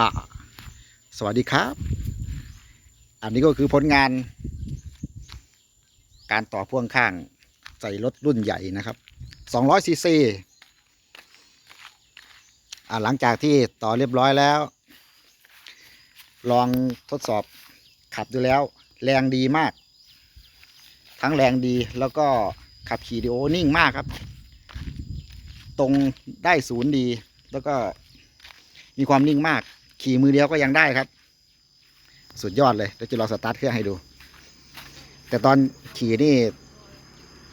ฮ่า สวัสดีครับ อันนี้ก็คือผลงาน การต่อพ่วงข้างใส่รถรุ่นใหญ่นะครับ200ซีซีอ่าหลังจากที่ต่อเรียบร้อยแล้ว ลองทดสอบขับดูแล้ว แรงดีมาก ทั้งแรงดีแล้วก็ขับขี่ดีโอนิ่งมากครับ ตรงได้ศูนย์ดี แล้วก็มีความนิ่งมาก ขี่มือเดียวก็ยังได้ครับ สุดยอดเลยเดี๋ยวจะลองสตาร์ทเครื่องให้ดู แต่ตอนขี่นี่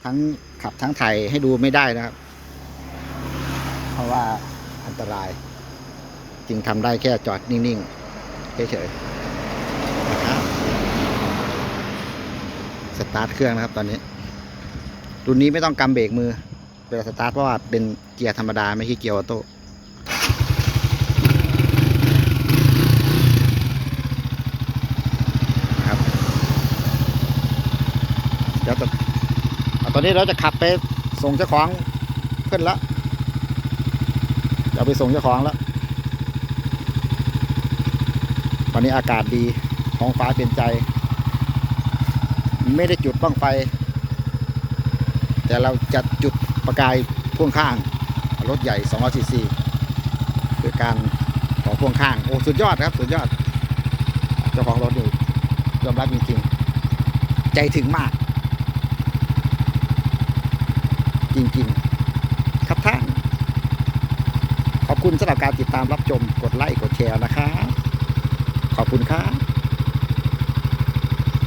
ทั้งขับทั้งไถให้ดูไม่ได้นะครับ เพราะว่าอันตรายจึงทำได้แค่จอดนิ่งๆเฉยๆสตาร์ทเครื่องนะครับตอนนี้รุ่นนี้ไม่ต้องกำเบรกมือเวลาสตาร์ทเพราะว่าเป็นเกียร์ธรรมดาไม่ใช่เกียร์ออโต้นะครับ เดี๋ยวจะตอนนี้เราจะขับไปส่งเจ้าของขึ้นแล้วเดี๋ยวไปส่งเจ้าของแล้ว วันนี้อากาศดีท้องฟ้าเป็นใจ ไม่ได้จุดบ้างไฟ แต่เราจะจุดประกายพ่วงข้าง รถใหญ่200ซีซีคือการต่อพ่วงข้าง โอ้สุดยอดครับสุดยอด เจ้าของรถนี่ยอมรับจริงๆ ใจถึงมาก จริง ๆ ครับท่าน ขอบคุณสำหรับการติดตามรับชมกดไลค์กดแชร์นะคะ ขอบคุณครับ